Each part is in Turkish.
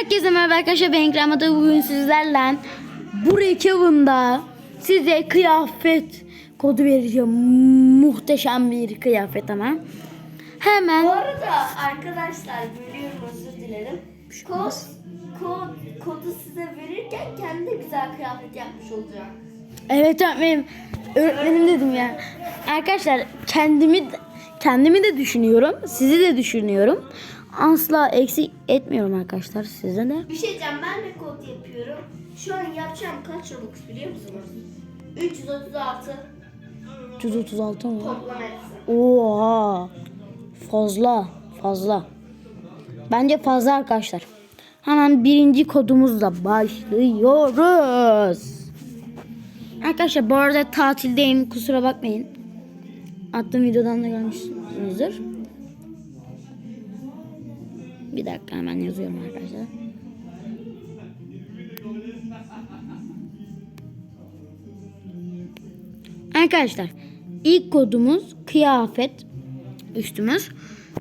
Herkese merhaba arkadaşlar ben Ata. bugün sizlerle Break Even'da size kıyafet kodu vereceğim muhteşem bir kıyafet ama hemen Bu arada arkadaşlar bölüyorum özür dilerim. Kod, kod, kodu size verirken kendi güzel kıyafet yapmış olacak. evet öğretmenim öğretmenim dedim ya arkadaşlar kendimi kendimi de düşünüyorum sizi de düşünüyorum asla eksik etmiyorum arkadaşlar size de Bir şey diyeceğim ben de kod yapıyorum. Şu an yapacağım kaç Robux biliyor musunuz? 336 336 mı? toplam hepsi. Oha. Fazla. Fazla. Bence fazla arkadaşlar. Hemen birinci kodumuzla başlıyoruz. Arkadaşlar bu arada tatildeyim. Kusura bakmayın. Attığım videodan da görmüşsünüzdür. Bir dakika hemen yazıyorum arkadaşlar. Arkadaşlar ilk kodumuz kıyafet üstümüz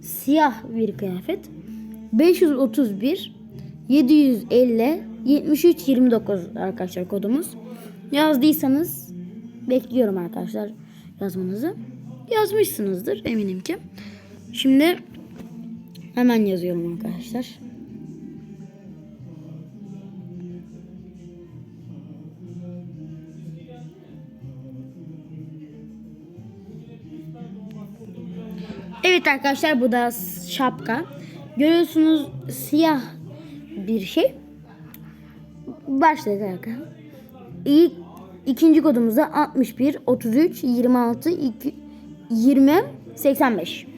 siyah bir kıyafet. 531 750 73 29 arkadaşlar kodumuz. Yazdıysanız bekliyorum arkadaşlar yazmanızı. Yazmışsınızdır eminim ki. Şimdi hemen yazıyorum arkadaşlar Evet arkadaşlar bu da şapka. Görüyorsunuz siyah bir şey. Başladık arkadaşlar. İlk ikinci kodumuzda 61 33 26 2, 20 85.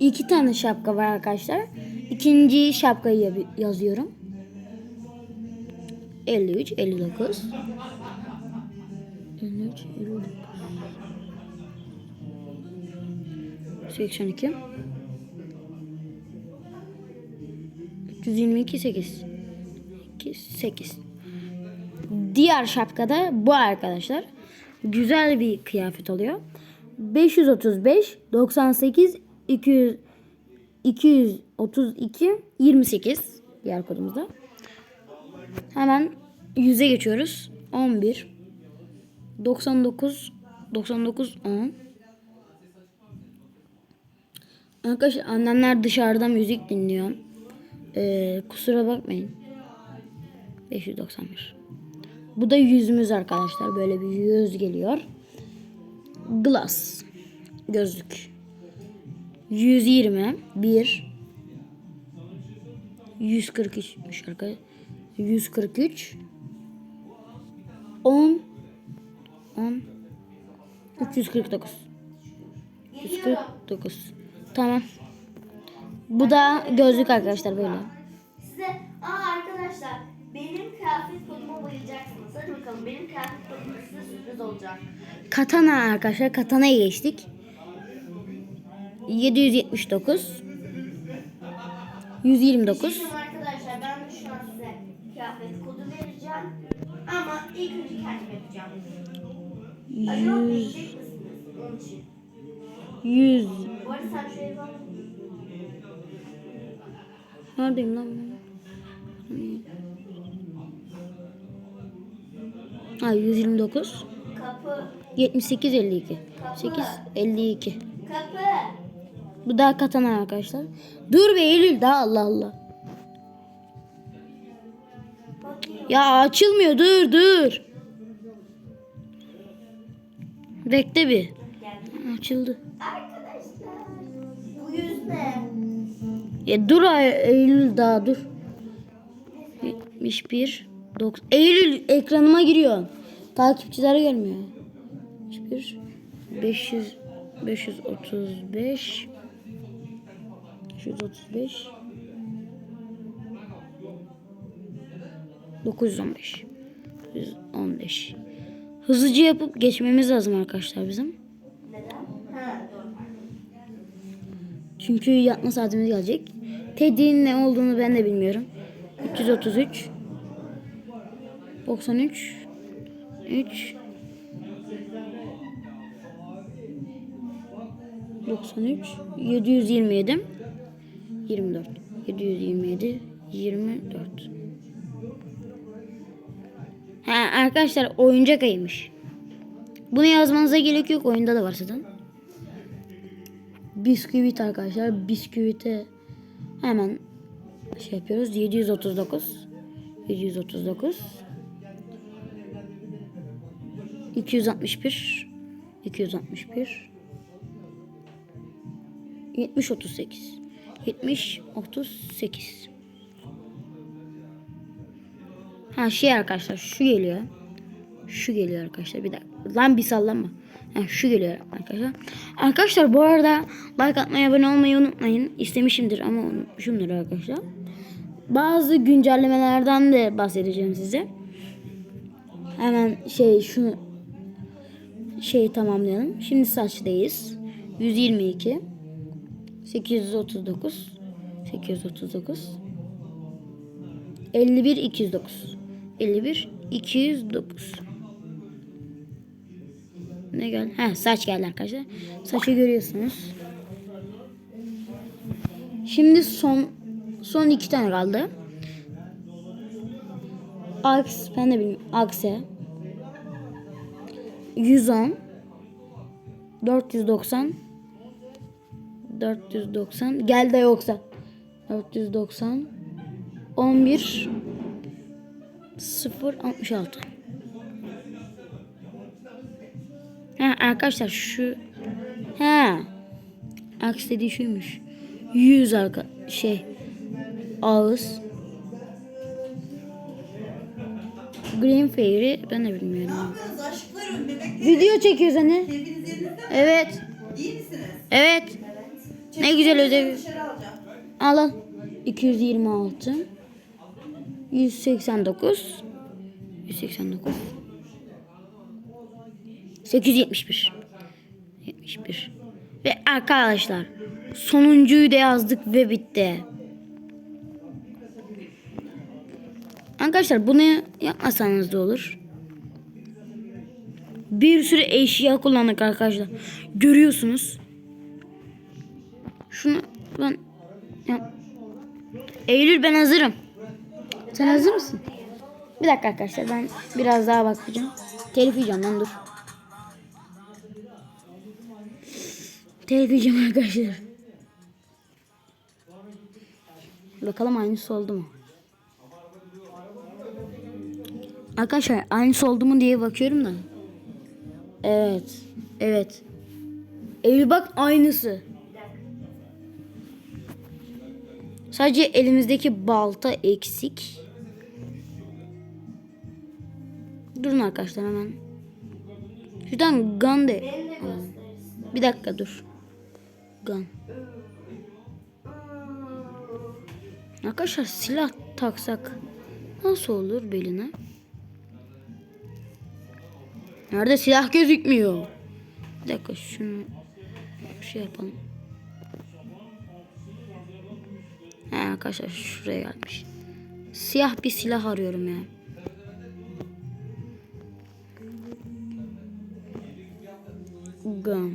İki tane şapka var arkadaşlar. İkinci şapkayı ya- yazıyorum. 53 59 53 59 82 322 8 2 8 Diğer şapkada bu arkadaşlar. Güzel bir kıyafet oluyor. 535 98 200 232 28 diğer kodumuzda. Hemen 100'e geçiyoruz. 11 99 99 10 Arkadaşlar annemler dışarıda müzik dinliyor. Ee, kusura bakmayın. 591. Bu da yüzümüz arkadaşlar. Böyle bir yüz geliyor. Glass. Gözlük. 120 1 143 arkadaşlar. 143 10 10 349 Geliyorum. 349 Tamam. Bu da gözlük arkadaşlar böyle. Size aa arkadaşlar benim kıyafet koduma bayılacaksınız. Hadi bakalım benim kıyafet kodum size sürpriz olacak. Katana arkadaşlar. Katana'ya geçtik. 779 129 Şimdi arkadaşlar ben şu an size kıyafet kodu vereceğim. Ama ilk önce kendim yapacağım. Acaba bekleyecek misiniz? Onun için. 100 Bu arada sen şuraya bak. Neredeyim lan? Ha 129 Kapı. 78 52 8 52 Kapı. Bu da katana arkadaşlar. Dur be Eylül daha Allah Allah. Ya açılmıyor dur dur. Bekle bir. Açıldı. Arkadaşlar. Bu yüz ne? Ya dur Eylül daha dur. 71 90 Eylül ekranıma giriyor. Takipçiler gelmiyor. 71 500 535 535 915 115 Hızlıca yapıp geçmemiz lazım arkadaşlar bizim. Çünkü yatma saatimiz gelecek. Teddy'nin ne olduğunu ben de bilmiyorum. 333 93 3 93 727 24 727 24 Ha arkadaşlar oyuncak ayıymış. Bunu yazmanıza gerek yok. Oyunda da var zaten. Bisküvit arkadaşlar. Bisküvite hemen şey yapıyoruz. 739 739 261 261 70 38 70 38 Ha şey arkadaşlar şu geliyor. Şu geliyor arkadaşlar bir dakika. Lan bir sallama. Ha, şu geliyor arkadaşlar. Arkadaşlar bu arada like atmayı abone olmayı unutmayın. İstemişimdir ama unutmuşumdur arkadaşlar. Bazı güncellemelerden de bahsedeceğim size. Hemen şey şu şeyi tamamlayalım. Şimdi saçtayız. 122 839 839 51 209 51 209 Ne geldi? Ha saç geldi arkadaşlar. Saçı görüyorsunuz. Şimdi son son iki tane kaldı. Aks ben de bilmiyorum. Akse 110 490 490 gel de yoksa 490 11 0 66 Ha arkadaşlar şu ha aks dediği şuymuş 100 arka şey ağız Green Fairy ben de bilmiyorum. Video çekiyoruz hani. Evet. İyi misiniz? Evet. Ne güzel ödev. Al al. 226 189 189 871 71 Ve arkadaşlar sonuncuyu da yazdık ve bitti. Arkadaşlar bunu yapmasanız da olur. Bir sürü eşya kullandık arkadaşlar. Görüyorsunuz. Şunu ben yap. Eylül ben hazırım. Sen hazır mısın? Bir dakika arkadaşlar ben biraz daha bakacağım. Telif yiyeceğim lan dur. Telif yiyeceğim arkadaşlar. Bakalım aynısı oldu mu? Arkadaşlar aynısı oldu mu diye bakıyorum da. Evet. Evet. Eylül bak aynısı. Sadece elimizdeki balta eksik. Durun arkadaşlar hemen. Şuradan gun de. Bir dakika dur. Gun. Arkadaşlar silah taksak nasıl olur beline? Nerede silah gözükmüyor? Bir dakika şunu şey yapalım. He arkadaşlar şuraya gelmiş. Siyah bir silah arıyorum ya. Gun.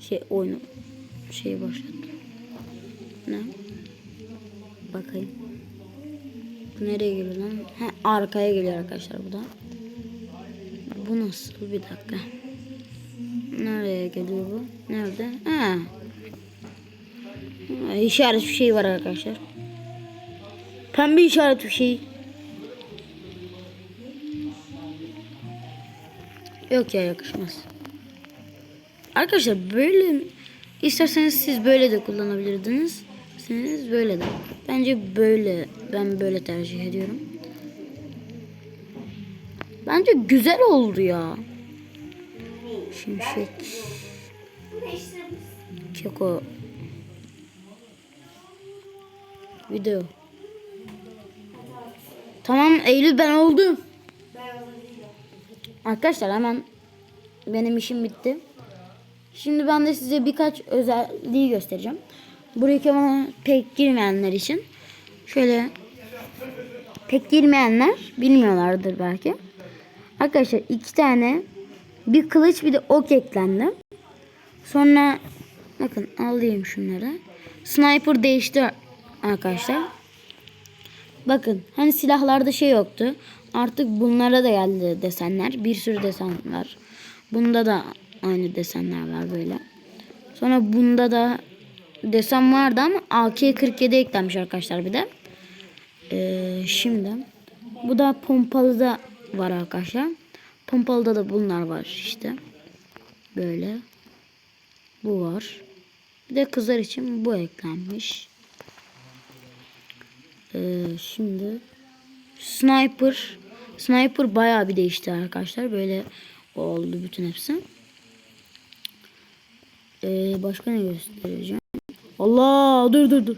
Şey oyunu şey başlat. Ne? Bakayım. Bu nereye geliyor lan? He, arkaya geliyor arkadaşlar bu da. Bu nasıl? Bir dakika. Nereye geliyor bu? Nerede? Ha. Ha, İşaret bir şey var arkadaşlar. Pembe işaret bir şey. Yok ya yakışmaz. Arkadaşlar böyle isterseniz siz böyle de kullanabilirdiniz. İsterseniz böyle de. Bence böyle ben böyle tercih ediyorum. Bence güzel oldu ya. Şimşek. Keko Video Tamam Eylül ben oldum. Arkadaşlar hemen benim işim bitti. Şimdi ben de size birkaç özelliği göstereceğim. Buraya bana pek girmeyenler için. Şöyle pek girmeyenler bilmiyorlardır belki. Arkadaşlar iki tane bir kılıç bir de ok eklendi. Sonra bakın alayım şunları. Sniper değişti arkadaşlar. Bakın hani silahlarda şey yoktu. Artık bunlara da geldi desenler. Bir sürü desen var. Bunda da aynı desenler var böyle. Sonra bunda da desen vardı ama AK-47 eklenmiş arkadaşlar bir de. Ee, şimdi bu da pompalıda var arkadaşlar. Pompalıda da bunlar var işte. Böyle. Bu var. Bir de kızlar için bu eklenmiş. Ee, şimdi sniper sniper bayağı bir değişti arkadaşlar. Böyle oldu bütün hepsi. Ee, başka ne göstereceğim? Allah dur dur dur.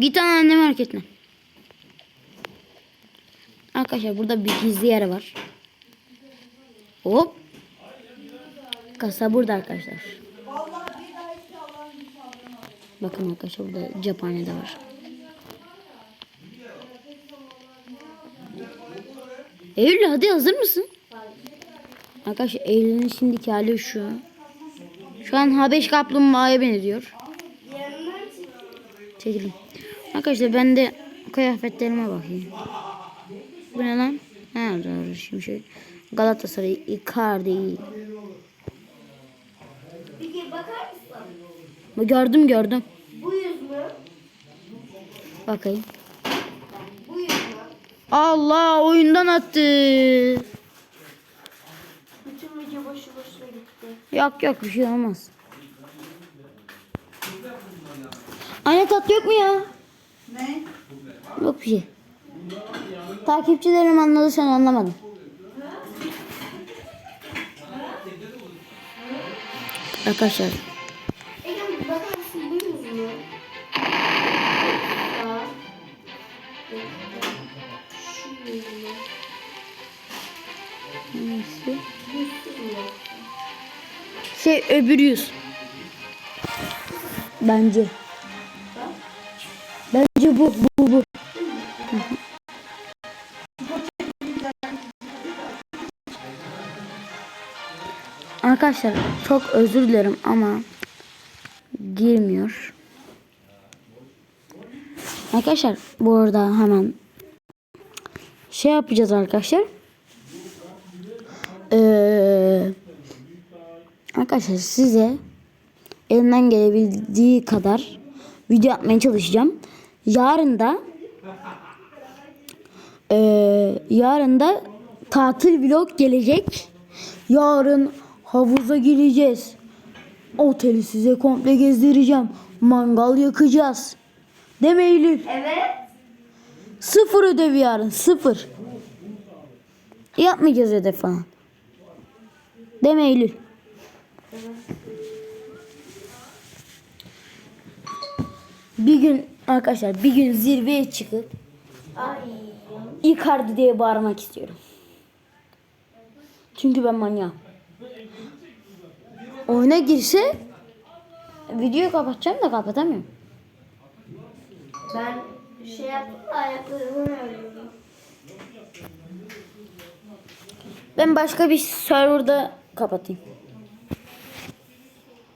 Git anne marketine. Arkadaşlar burada bir gizli yer var. Hop. Kasa burada arkadaşlar. Bakın arkadaşlar burada cephane de var. Eylül hadi hazır mısın? Arkadaşlar Eylül'ün şimdiki hali şu. Şu an Habeş kaplumbağaya benziyor. Çekilin. Arkadaşlar ben de kıyafetlerime bakayım. Bu ne lan? Ha doğru şimdi şey. Galatasaray, Icardi. Gördüm gördüm. Bu yüz mü? Bakayım. Bu yüz mü? Allah oyundan attı. Bütün video boşu boşuna gitti. Yok yok bir şey olmaz. Anne tat yok mu ya? Ne? Yok bir şey. Takipçilerim anladı sen anlamadın. Arkadaşlar hangisi? Şey öbür yüz. Bence. Bence bu bu bu. Arkadaşlar çok özür dilerim ama girmiyor. Arkadaşlar bu arada hemen şey yapacağız arkadaşlar. Ee, Arkadaşlar size elimden gelebildiği kadar video yapmaya çalışacağım. Yarın da eee, yarın da tatil vlog gelecek. Yarın havuza gireceğiz. Oteli size komple gezdireceğim. Mangal yakacağız. Değil mi Eylül? Evet. Sıfır ödev yarın. Sıfır. Yapmayacağız ödev falan. Değil mi Eylül? Bir gün arkadaşlar bir gün zirveye çıkıp Ay. Icardi diye bağırmak istiyorum. Çünkü ben manyağım. Oyuna girse videoyu kapatacağım da kapatamıyorum. Ben şey yaptım da ayaklarımı. Ben başka bir serverda kapatayım.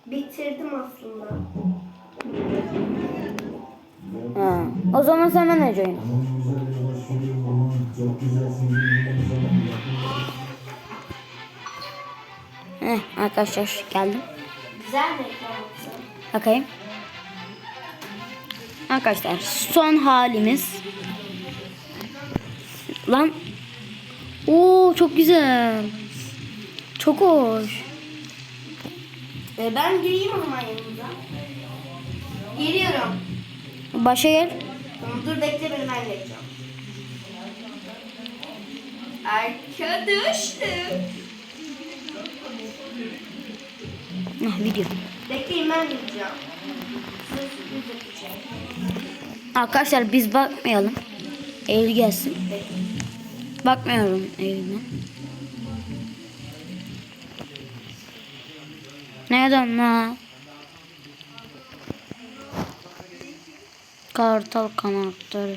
Bitirdim aslında. Ha. O zaman sen bana join. Heh, arkadaşlar geldim. Güzel mi? Bakayım. Arkadaşlar son halimiz. Lan. Oo çok güzel. Çok hoş. E, ben gireyim o zaman yanınıza. Geliyorum. Başa gel. Tamam, dur bekle beni ben geleceğim. Arkadaşım. Ah, video. Bekleyin ben geleceğim. Size sürpriz yapacağım. Arkadaşlar biz bakmayalım. Eylül gelsin. Bakmıyorum Eylül'e. Neden la? Kartal kanatları.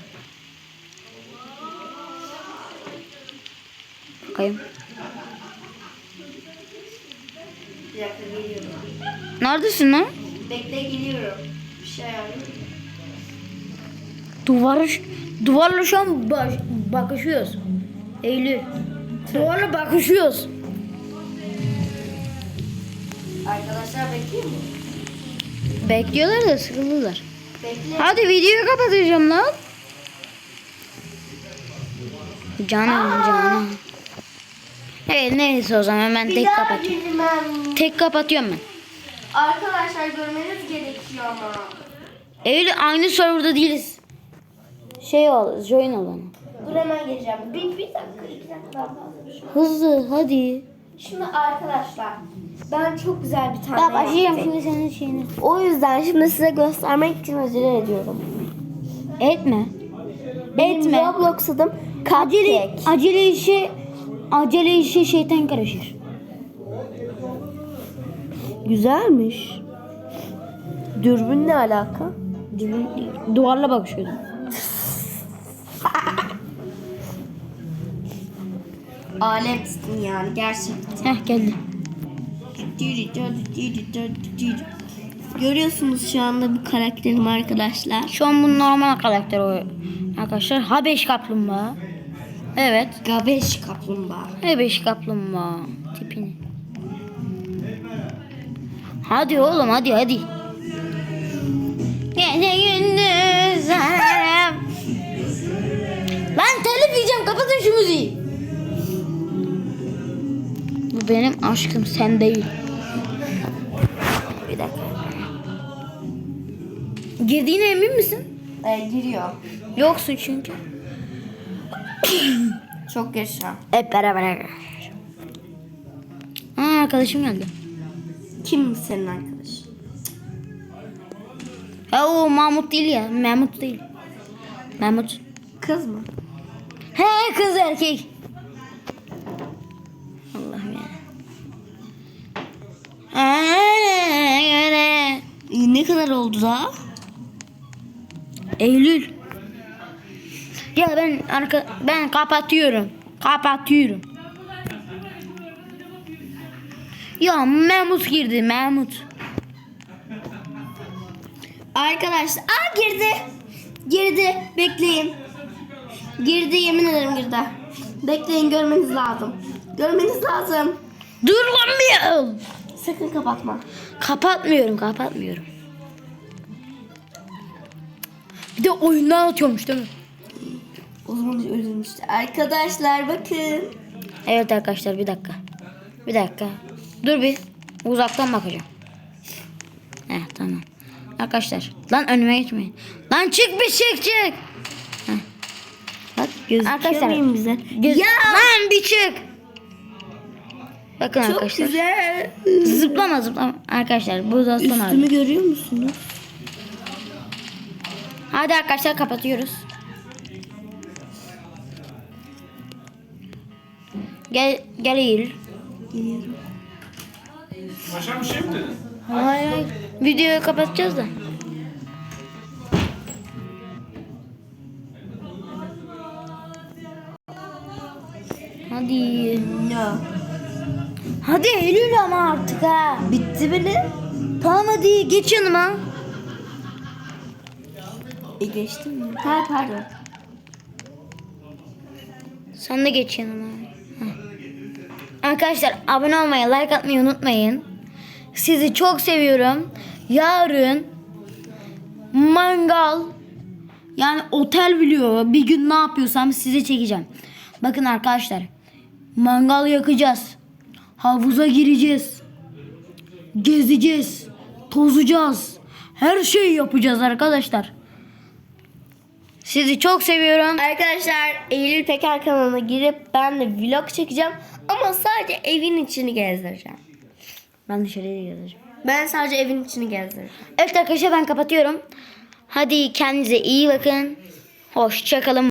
Bakayım. Neredesin lan? Bekle geliyorum. Bir şey arıyorum. Duvar, duvarla şu an baş, bakışıyoruz. Eylül. Duvarla bakışıyoruz. Arkadaşlar bekliyor mu? Bekliyorlar da sıkıldılar. Bekle. Hadi videoyu kapatacağım lan. Canım canım. Evet neyse o zaman ben Bir tek daha kapatıyorum. girmem. Tek kapatıyorum ben. Arkadaşlar görmeniz gerekiyor ama. Eylül aynı serverda değiliz. Şey ol, join olalım. Dur hemen geleceğim. Bir, bir dakika, iki dakika daha fazla şey. Hızlı hadi. Şimdi arkadaşlar ben çok güzel bir tane Ben başlayacağım yaptım. şimdi senin şeyini. O yüzden şimdi size göstermek için acele ediyorum. Etme. Benim Etme. Roblox adım Acele, Cupcake. acele işe acele işe şeytan karışır. Güzelmiş. Dürbün ne alaka? Dürbün Duvarla bakışıyordum. Aletsin yani gerçekten. Heh geldi. Görüyorsunuz şu anda bu karakterim arkadaşlar. Şu an bu normal karakter o arkadaşlar. Habeş kaplumbağa. Evet. Gabeş kaplumbağa. Habeş kaplumbağa tipini. Hadi oğlum hadi hadi. Gece gündüz. Lan telif yiyeceğim kapatın şu müziği. Bu benim aşkım sen değil. Girdiğine emin misin? Ee, giriyor. Yoksun çünkü. Çok yaşa. Hep beraber. Aa arkadaşım geldi. Kim senin arkadaşın? Ya o Mahmut değil ya. Mahmut değil. Mahmut. Kız mı? He kız erkek. Allah'ım ya. Aa, göre. Ne kadar oldu daha? Eylül. Ya ben arka ben kapatıyorum. Kapatıyorum. Ya Mahmut girdi Mahmut. Arkadaşlar, aa girdi. Girdi. Bekleyin. Girdi yemin ederim girdi. Bekleyin görmeniz lazım. Görmeniz lazım. Dur lan bir. Sakın kapatma. Kapatmıyorum kapatmıyorum. Bir de oyundan atıyormuş değil mi? O zaman ölüm işte. Arkadaşlar bakın. Evet arkadaşlar bir dakika. Bir dakika. Dur bir. Uzaktan bakacağım. Heh tamam. Arkadaşlar. Lan önüme geçmeyin. Lan çık bir çık çık. Heh. Bak gözüküyor Arkadaşlar. muyum bize? Göz- Ya Lan bir çık. Bakın çok arkadaşlar. güzel. Zıplama zıplama. Arkadaşlar bu da son. Üstümü görüyor musunuz? Hadi arkadaşlar kapatıyoruz. Gel gel Eylül. Geliyorum. Başka bir şey mi dedin? Hayır hayır. Videoyu kapatacağız da. Hadi. No. Hadi Eylül ama artık ha. Bitti bile. Tamam hadi geç yanıma. E geçtim mi? Ha pardon. Sen de geç yanıma. Arkadaşlar abone olmayı, like atmayı unutmayın. Sizi çok seviyorum. Yarın mangal yani otel biliyor. Bir gün ne yapıyorsam size çekeceğim. Bakın arkadaşlar. Mangal yakacağız. Havuza gireceğiz. Gezeceğiz. Tozacağız. Her şeyi yapacağız arkadaşlar. Sizi çok seviyorum. Arkadaşlar Eylül Peker kanalına girip ben de vlog çekeceğim. Ama sadece evin içini gezdireceğim. Ben dışarıya gezeceğim. Ben sadece evin içini gezdireceğim. Evet arkadaşlar ben kapatıyorum. Hadi kendinize iyi bakın. Hoşçakalın.